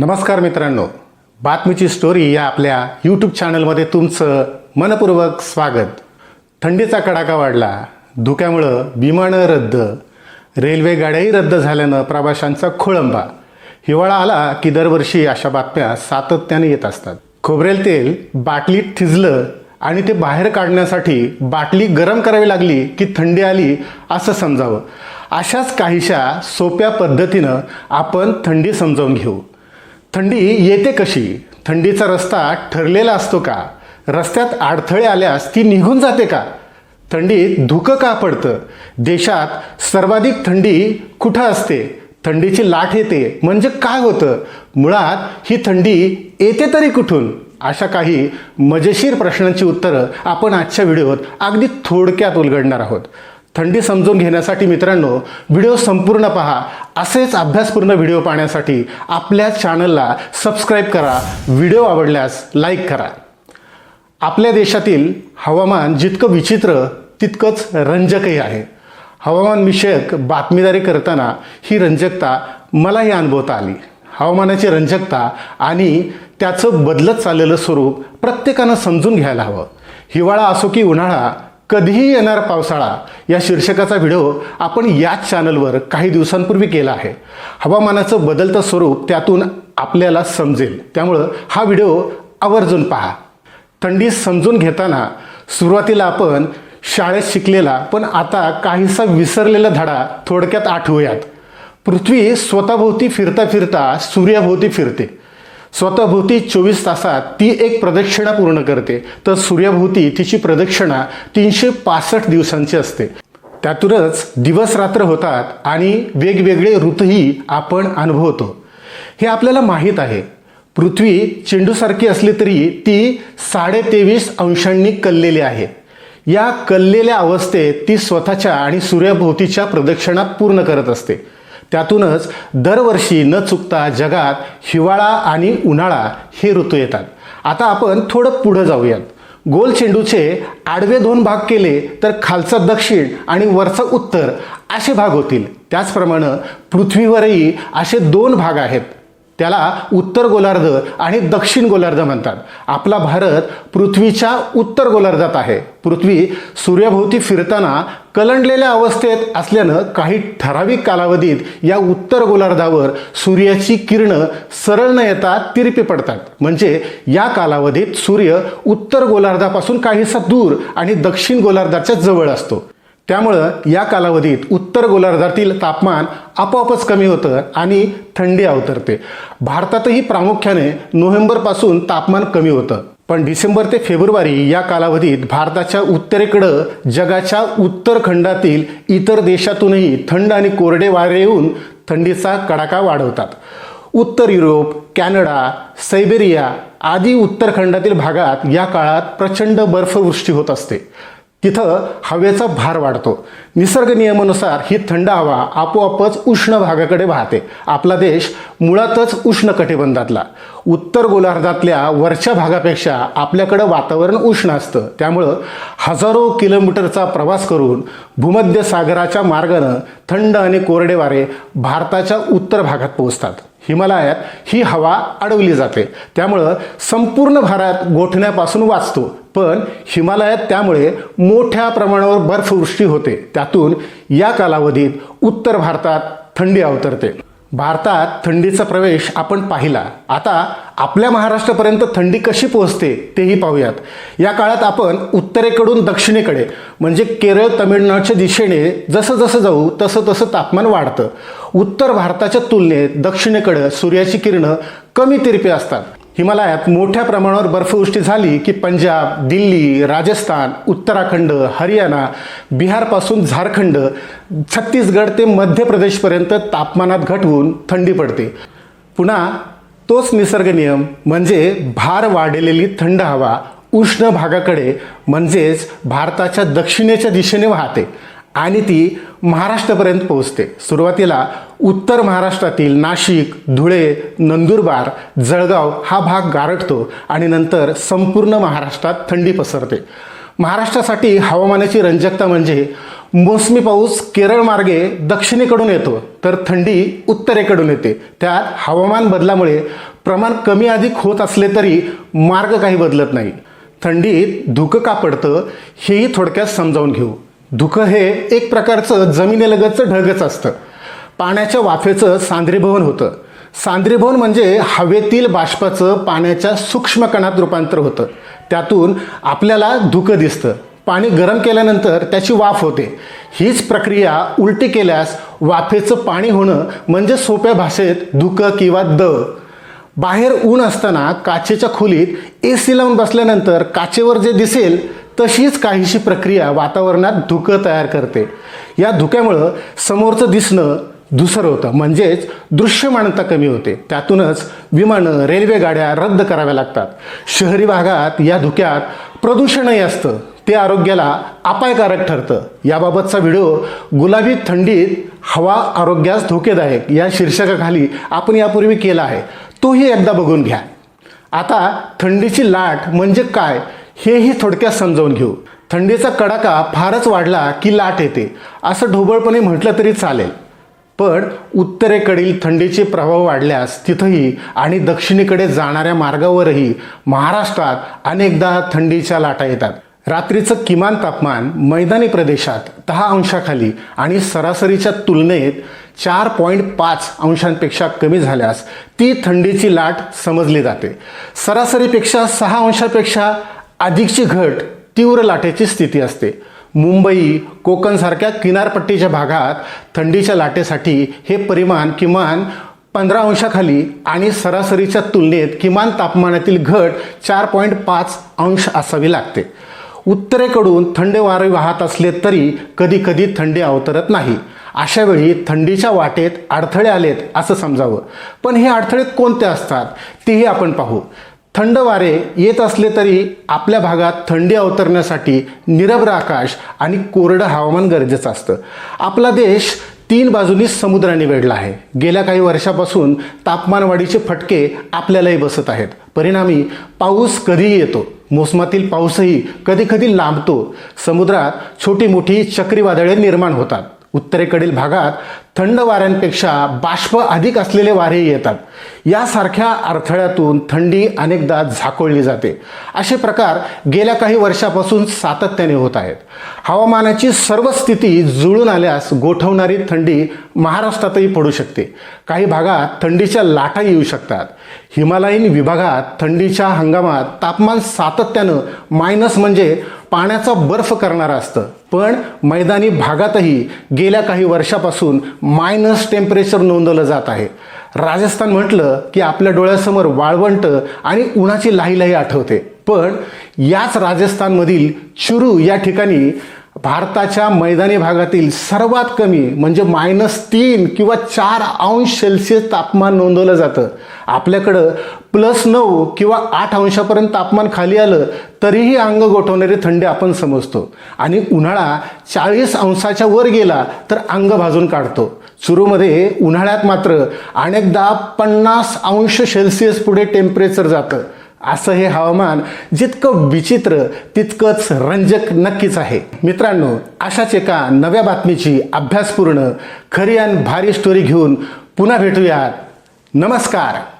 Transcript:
नमस्कार मित्रांनो. बातमीची स्टोरी या आपल्या यूट्यूब चॅनलमध्ये तुमचं मनपूर्वक स्वागत. थंडीचा कडाका वाढला. धुक्यामुळं विमानं रद्द. रेल्वे गाड्याही रद्द झाल्यानं प्रवाशांचा खोळंबा. हिवाळा आला की दरवर्षी अशा बातम्या सातत्याने येत असतात. खोबरेल तेल बाटलीत थिजलं आणि ते बाहेर काढण्यासाठी बाटली गरम करावी लागली की थंडी आली असं समजावं. अशाच काहीशा सोप्या पद्धतीनं आपण थंडी समजावून घेऊ. थंडी येते कशी? थंडीचा रस्ता ठरलेला असतो का? रस्त्यात अडथळे आल्यास ती निघून जाते का? थंडीत धुकं का पडतं? देशात सर्वाधिक थंडी कुठं असते? थंडीची लाट येते. म्हणजे काय होतं? मुळात ही थंडी येते तरी कुठून? अशा काही मजेशीर प्रश्नांची उत्तरं आपण आजच्या व्हिडिओत अगदी थोडक्यात उलगडणार आहोत. थंडी समजून घेण्यासाठी मित्रांनो व्हिडिओ संपूर्ण पहा. असेच अभ्यासपूर्ण व्हिडिओ पाहण्यासाठी आपल्या चॅनलला सबस्क्राईब करा. व्हिडिओ आवडल्यास लाईक करा. आपल्या देशातील हवामान जितकं विचित्र तितकंच रंजकही आहे. हवामानविषयक बातमीदारी करताना ही रंजकता मलाही अनुभवता आली. हवामानाची रंजकता आणि त्याचं बदलत चाललेलं स्वरूप प्रत्येकानं समजून घ्यायला हवं. हिवाळा असो की उन्हाळा कधीही येणार पावसाळा या शीर्षकाचा व्हिडिओ आपण याच चॅनलवर काही दिवसांपूर्वी केला आहे. हवामानाचं बदलतं स्वरूप त्यातून आपल्याला समजेल. त्यामुळं हा व्हिडिओ आवर्जून पहा. थंडी समजून घेताना सुरुवातीला आपण शाळेत शिकलेला पण आता काहीसा विसरलेला धडा थोडक्यात आठवूयात. पृथ्वी स्वतःभोवती फिरता फिरता सूर्याभोवती फिरते. स्वतःभोवती चोवीस तासात ती एक प्रदक्षिणा पूर्ण करते. तर सूर्याभोवती तिची प्रदक्षिणा तीनशे पासष्ट दिवसांची असते. त्यातूनच दिवस रात्र होतात आणि वेगवेगळे ऋतूही आपण अनुभवतो. हे आपल्याला माहीत आहे. पृथ्वी चेंडूसारखी असली तरी ती साडेतेवीस अंशांनी कललेली आहे. या कललेल्या अवस्थेत ती स्वतःच्या आणि सूर्याभोवतीच्या प्रदक्षिणा पूर्ण करत असते. त्यातूनच दरवर्षी न चुकता जगात हिवाळा आणि उन्हाळा हे ऋतू येतात. आता आपण थोडं पुढं जाऊयात. गोल चेंडूचे आडवे दोन भाग केले तर खालचा दक्षिण आणि वरचा उत्तर असे भाग होतील. त्याचप्रमाणे पृथ्वीवरही असे दोन भाग आहेत. त्याला उत्तर गोलार्ध आणि दक्षिण गोलार्ध म्हणतात. आपला भारत पृथ्वीच्या उत्तर गोलार्धात आहे. पृथ्वी सूर्याभोवती फिरताना कलंडलेल्या अवस्थेत असल्यानं काही ठराविक कालावधीत या उत्तर गोलार्धावर सूर्याची किरणं सरळ न येता तिरपी पडतात. म्हणजे या कालावधीत सूर्य उत्तर गोलार्धापासून काहीसा दूर आणि दक्षिण गोलार्धाच्या जवळ असतो. त्यामुळं या कालावधीत उत्तर गोलार्धातील तापमान आपोआपच कमी होतं आणि थंडी अवतरते. भारतातही प्रामुख्याने नोव्हेंबरपासून तापमान कमी होतं. पण डिसेंबर ते फेब्रुवारी या कालावधीत भारताच्या उत्तरेकडं जगाच्या उत्तर खंडातील इतर देशातूनही थंड आणि कोरडे वारे येऊन थंडीचा कडाका वाढवतात. उत्तर युरोप कॅनडा सैबेरिया आदी उत्तर खंडातील भागात या काळात प्रचंड बर्फवृष्टी होत असते. तिथं हवेचा भार वाढतो. निसर्ग नियमानुसार ही थंड हवा आपोआपच उष्ण भागाकडे वाहते. आपला देश मुळातच उष्ण कटिबंधातला. उत्तर गोलार्धातल्या वरच्या भागापेक्षा आपल्याकडं वातावरण उष्ण असतं. त्यामुळं हजारो किलोमीटरचा प्रवास करून भूमध्य सागराच्या मार्गानं थंड आणि कोरडे वारे भारताच्या उत्तर भागात पोहोचतात. हिमालयात ही हवा अडवली जाते. त्यामुळं संपूर्ण भारत गोठण्यापासून वाचतो. पण हिमालयात त्यामुळे मोठ्या प्रमाणावर बर्फवृष्टी होते. त्यातून या कालावधीत उत्तर भारतात थंडी अवतरते. भारतात थंडीचा प्रवेश आपण पाहिला. आता आपल्या महाराष्ट्रापर्यंत थंडी कशी पोहोचते तेही पाहूयात. या काळात आपण उत्तरेकडून दक्षिणेकडे म्हणजे केरळ तमिळनाडूच्या दिशेने जसं जसं जाऊ तसं तसं तापमान वाढतं. उत्तर भारताच्या तुलनेत दक्षिणेकडं सूर्याची किरणं कमी तिरपी असतात. हिमालयात मोठ्या प्रमाणावर बर्फवृष्टी झाली की पंजाब दिल्ली राजस्थान उत्तराखंड हरियाणा बिहारपासून झारखंड छत्तीसगड ते मध्य प्रदेशपर्यंत तापमानात घट होऊन थंडी पडते. पुन्हा तोच निसर्ग नियम म्हणजे भार वाढलेली थंड हवा उष्ण भागाकडे म्हणजेच भारताच्या दक्षिणेच्या दिशेने वाहते. आणि ती महाराष्ट्रापर्यंत पोहोचते. सुरुवातीला उत्तर महाराष्ट्रातील नाशिक धुळे नंदुरबार जळगाव हा भाग गारठतो आणि नंतर संपूर्ण महाराष्ट्रात थंडी पसरते. महाराष्ट्रासाठी हवामानाची रंजकता म्हणजे मोसमी पाऊस केरळ मार्गे दक्षिणेकडून येतो तर थंडी उत्तरेकडून येते. त्यात हवामान बदलामुळे प्रमाण कमी अधिक होत असले तरी मार्ग काही बदलत नाही. थंडीत धुकं का पडतं हेही थोडक्यात समजावून घेऊ. धुकं हे एक प्रकारचं जमिनीलगतचं ढगच असतं. पाण्याच्या वाफेचं सांद्रीभवन होतं. सांद्रीभवन म्हणजे हवेतील बाष्पाचं पाण्याच्या सूक्ष्म कणात रूपांतर होतं. त्यातून आपल्याला धुकं दिसतं. पाणी गरम केल्यानंतर त्याची वाफ होते. हीच प्रक्रिया उलटी केल्यास वाफेचं पाणी होणं म्हणजे सोप्या भाषेत धुकं किंवा द. बाहेर ऊन असताना काचेच्या खोलीत ए सी लावून बसल्यानंतर काचेवर जे दिसेल तशीच काहीशी प्रक्रिया वातावरणात धुकं तयार करते. या धुक्यामुळं समोरचं दिसणं दुसरं होतं. म्हणजेच दृश्यमानता कमी होते. त्यातूनच विमानं रेल्वेगाड्या रद्द कराव्या लागतात. शहरी भागात या धुक्यात प्रदूषणही असतं. ते आरोग्याला अपायकारक ठरतं. याबाबतचा व्हिडिओ गुलाबी थंडीत हवा आरोग्यास धोकेदायक या शीर्षकाखाली आपण यापूर्वी केला आहे. तोही एकदा बघून घ्या. आता थंडीची लाट म्हणजे काय? हेही थोडक्यात समजावून घेऊ. थंडीचा कडाका फारच वाढला की लाट येते. असं ढोबळपणे म्हटलं तरी चालेल. पण उत्तरेकडील थंडीचे प्रभाव वाढल्यास तिथंही आणि दक्षिणेकडे जाणाऱ्या मार्गावरही महाराष्ट्रात अनेकदा थंडीच्या लाटा येतात. रात्रीचं किमान तापमान मैदानी प्रदेशात दहा अंशाखाली आणि सरासरीच्या तुलनेत चार पॉईंट पाच अंशांपेक्षा कमी झाल्यास ती थंडीची लाट समजली जाते. सरासरीपेक्षा सहा अंशापेक्षा अधिकची घट तीव्र लाटेची स्थिती असते. मुंबई कोकणसारख्या किनारपट्टीच्या भागात थंडीच्या लाटेसाठी हे परिमाण किमान पंधरा अंशाखाली आणि सरासरीच्या तुलनेत किमान तापमानातील घट चार पॉईंट पाच अंश असावी लागते. उत्तरेकडून थंड वारे वाहत असले तरी कधी कधी थंडी अवतरत नाही. अशा वेळी थंडीच्या वाटेत अडथळे आलेत असं समजावं. पण हे अडथळे कोणते असतात? तेही आपण पाहू. थंड वारे येत असले तरी आपल्या भागात थंडी अवतरण्यासाठी निरभ्र आकाश आणि कोरडं हवामान गरजेचं असतं. आपला देश तीन बाजूनी समुद्राने वेढला आहे. गेल्या काही वर्षापासून तापमानवाढीचे फटके आपल्यालाही बसत आहेत. परिणामी पाऊस कधीही येतो. मोसमातील पाऊसही कधी कधी लांबतो. समुद्रात छोटी मोठी चक्रीवादळे निर्माण होतात. उत्तरेकडील भागात थंड वाऱ्यांपेक्षा बाष्प अधिक असलेले वारे येतात. यासारख्या अडथळ्यातून थंडी अनेकदा झाकोळली जाते. असे प्रकार गेल्या काही वर्षापासून सातत्याने होत आहेत. हवामानाची सर्व स्थिती जुळून आल्यास गोठवणारी थंडी महाराष्ट्रातही पडू शकते. काही भागात थंडीच्या लाटा येऊ शकतात. हिमालयीन विभागात थंडीच्या हंगामात तापमान सातत्यानं मायनस म्हणजे पाण्याचा बर्फ करणारं असतं. पण मैदानी भागातही गेल्या काही वर्षापासून मायनस टेम्परेचर नोंदवलं जात आहे. राजस्थान म्हटलं की आपल्या डोळ्यासमोर वाळवंट आणि उन्हाची लाही लाही आठवते. पण याच राजस्थानमधील चुरू या ठिकाणी भारताच्या मैदानी भागातील सर्वात कमी म्हणजे मायनस तीन किंवा चार अंश सेल्सिअस तापमान नोंदवलं जातं. आपल्याकडं प्लस नऊ किंवा आठ अंशापर्यंत तापमान खाली आलं तरीही अंग गोठवणारी थंडी आपण समजतो. आणि उन्हाळा चाळीस अंशाच्या वर गेला तर अंग भाजून काढतो. चुरूमध्ये उन्हाळ्यात मात्र अनेकदा पन्नास अंश सेल्सिअस पुढे टेम्परेचर जातं. असं हे हवामान जितकं विचित्र तितकंच रंजक नक्कीच आहे. मित्रांनो अशाच एका नव्या बातमीची अभ्यासपूर्ण खरी आणि भारी स्टोरी घेऊन पुन्हा भेटूयात. नमस्कार!